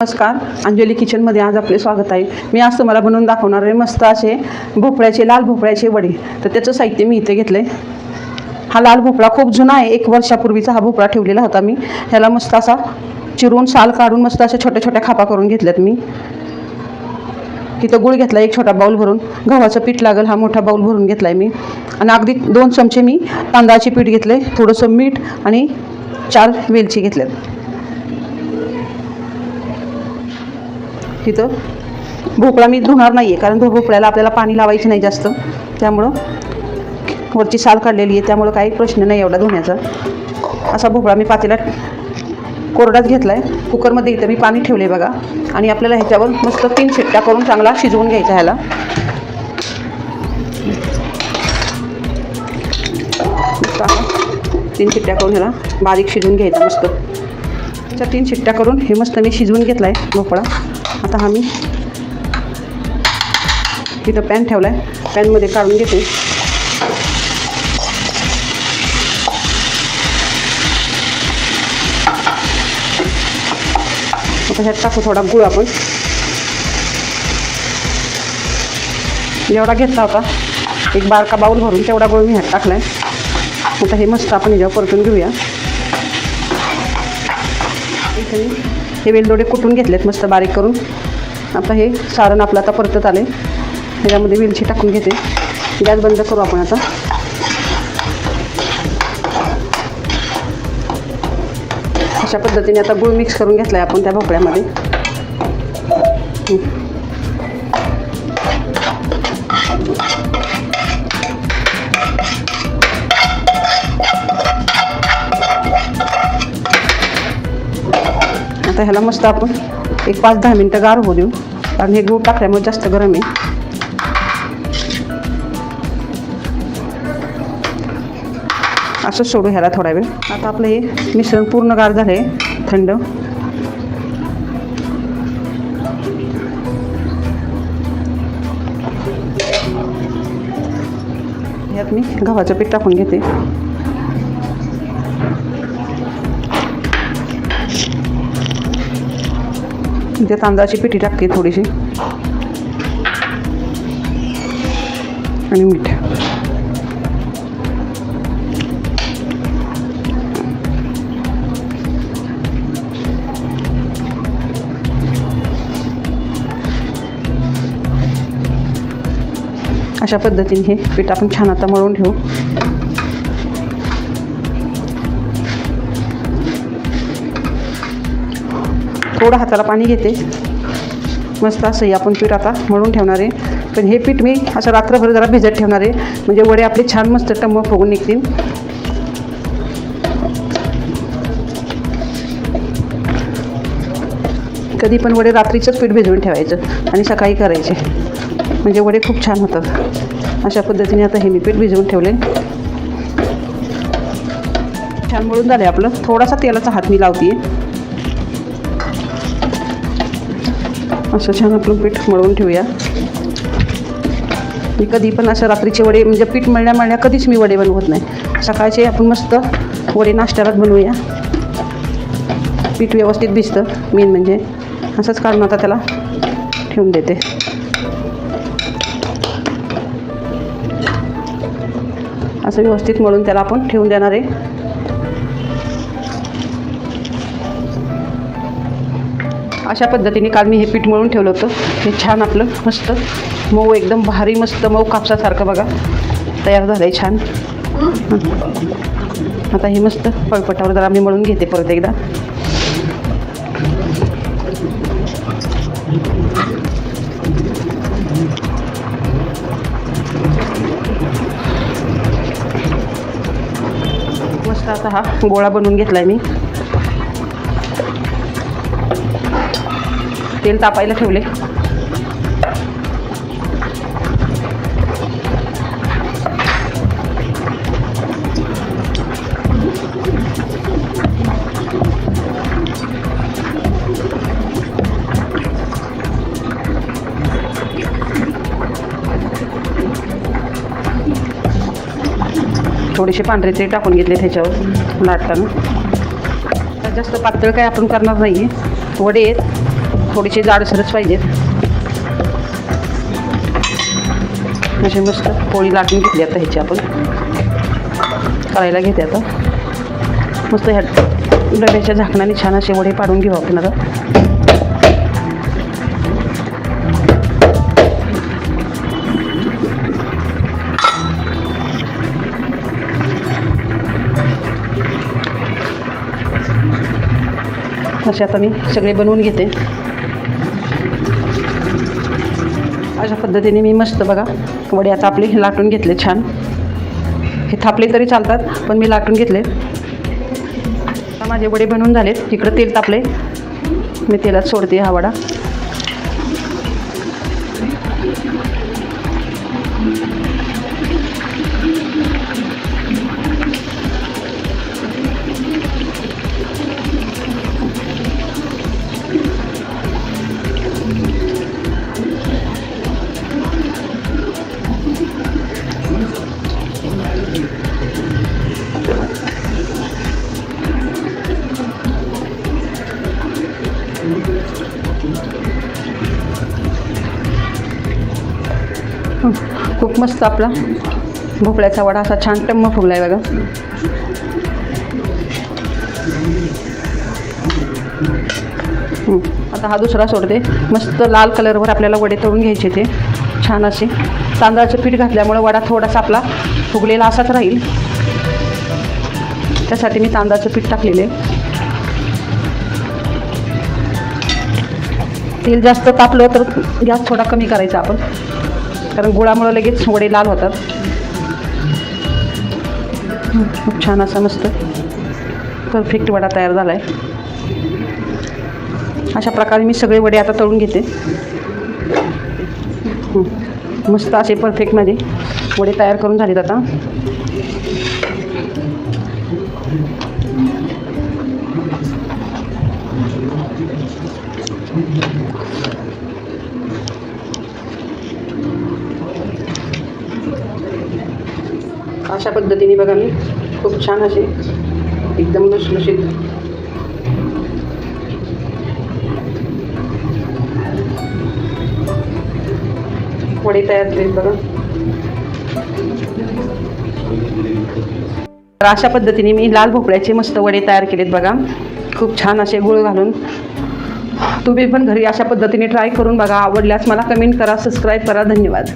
नमस्कार अंजली किचनमध्ये आज आपले स्वागत आहे. मी आज तुम्हाला बनवून दाखवणार आहे मस्त असे भोपळ्याचे लाल भोपळ्याचे वडे. तर त्याचं साहित्य मी इथे घेतलं आहे हा लाल भोपळा खूप जुना आहे. एक वर्षापूर्वीचा हा भोपळा ठेवलेला होता मी. ह्याला मस्त असा चिरून साल काढून मस्त अशा छोट्या छोट्या खापा करून घेतल्यात मी. तिथं गुळ घेतला एक छोटा बाऊल भरून. गव्हाचं पीठ लागेल हा मोठा बाऊल भरून घेतला आहे मी. आणि अगदी दोन चमचे मी तांदळाचे पीठ घेतलं आहे थोडंसं मीठ आणि चार वेलची घेतल्यात. तिथं. भोपळा मी धुणार नाही आहे कारण तो भोपळ्याला आपल्याला पाणी लावायचं नाही जास्त. त्यामुळं वरची साल काढलेली आहे त्यामुळं काही प्रश्न नाही एवढा धुण्याचा. असा भोपळा मी पातेल्यात कोरडाच घेतला आहे कुकरमध्ये इथं मी पाणी ठेवले बघा. आणि आपल्याला ह्याच्यावर मस्त तीन शिट्ट्या करून चांगला शिजवून घ्यायचा ह्याला. तीन शिट्ट्या करून ह्याला बारीक शिजवून घ्यायचा मस्त. तीन शिट्ट्या करून हे मस्त मी शिजवून घेतला आहे भोपळा. आता हा मी. इथं पॅन ठेवला आहे पॅनमध्ये काढून घेते. टाकू थोडा गुळ आपण. जेवढा घेतला होता. एक बारका बाऊल भरून तेवढा गुळ मी ह्यात टाकला मस्त आपण ह्याच्यावर मी हे वेलदोडे कुठून घेतलेत मस्त बारीक करून. आता हे सारण आपलं आता परतत आले ह्याच्यामध्ये वेलची टाकून घेते. गॅस बंद करू आपण आता. अशा पद्धतीने आता गुळ मिक्स करून घेतला आहे आपण त्या भोपळ्यामध्ये. आता ह्याला मस्त आपण एक पाच दहा मिनटं गार होऊ देऊ. कारण हे गूळ टाकल्यामुळे जास्त गरम आहे. असंच सोडू ह्याला थोडा वेळ. आता आपलं हे मिश्रण पूर्ण गार झालं आहे थंड. ह्यात मी गव्हाचं पीठ टाकून घेते. इथे तांदळाची पिठी टाकते थोडीशी. आणि मीठ. अशा पद्धतीने हे पीठ आपण छान आता मळून ठेवू थोडं हाताला पाणी घेते. मस्त असंही आपण पीठ आता मळून ठेवणार आहे. पण हे पीठ मी असं रात्रभर जरा भिजत ठेवणार आहे. म्हणजे वडे आपले छान मस्त टम्म फुगून निघतील. कधी पण वडे रात्रीचंच पीठ भिजवून ठेवायचं आणि सकाळी करायचे. म्हणजे वडे खूप छान होतात. अशा पद्धतीने आता हे मी पीठ भिजवून ठेवले. छान मळून झाले आपलं. थोडासा तेलाचा हात मी लावते असं छान आपलं पीठ मळून ठेवूया. मी कधी पण असं रात्रीचे वडे म्हणजे पीठ मळल्या मळल्या कधीच मी वडे बनवत नाही. सकाळचे आपण मस्त वडे नाश्त्यालाच बनवूया. पीठ व्यवस्थित भिजतं मेन म्हणजे. असंच काढून आता त्याला ठेवून देते. असं व्यवस्थित मळून त्याला आपण ठेवून देणार आहे. अशा पद्धतीने काल मी हे पीठ मळून ठेवलं होतं. हे छान आपलं मस्त मऊ एकदम भारी मस्त मऊ कापसासारखं बघा. तयार झालं आहे छान. आता हे मस्त पळपटावर जरा मी मळून घेते परत एकदा. मस्त आता हा गोळा बनवून घेतला आहे मी. तेल तापायला ठेवले थोडेसे पांढरे तेल टाकून घेतले त्याच्यावर लाटताना. जास्त पातळ काय आपण करणार नाही आहे वडे आहेत. थोडीशी जाडसरच पाहिजेत अशी मस्त पोळी लाटून घेतली आता ह्याची आपण. करायला घेते आता. मस्त ह्या डब्याच्या झाकणाने छान असे वडे पाडून घेऊ आपण आता. असे आता मी सगळे बनवून घेते. अशा पद्धतीने मी मस्त बघा वडे आपले हे लाटून घेतले छान. हे थापले तरी चालतात पण मी लाटून घेतले. आता माझे वडे बनवून झालेत. इकडं तेल तापले मी तेलात सोडते हा वडा. मस्त आपला. भोपळ्याचा वडा असा छान टम्म फुगला आहे बघा आता हा दुसरा सोडते. मस्त लाल कलरवर आपल्याला वडे तळून घ्यायचे ते. छान असे. तांदळाचं पीठ घातल्यामुळे वडा थोडासा आपला फुगलेला असाच राहील. त्यासाठी मी तांदळाचं पीठ टाकलेले तेल जास्त तापलं तर गॅस थोडा कमी करायचा आपण. कारण गुळामुळं लगेच वडे लाल होतात. खूप छान असा मस्त परफेक्ट वडा तयार झाला आहे अशा प्रकारे मी सगळे वडे आता तळून घेते. मस्त असे परफेक्टमध्ये वडे तयार करून झालेत आता. अशा पद्धतीने बघा मी. खूप छान असे एकदम लुसलुशीत. वडे तयार केलेत बघा. तर अशा पद्धतीने मी लाल भोपळ्याचे मस्त वडे तयार केलेत बघा. खूप छान असे गुळ घालून. तुम्ही पण घरी अशा पद्धतीने ट्राय करून बघा. आवडल्यास मला कमेंट करा सबस्क्राईब करा. धन्यवाद.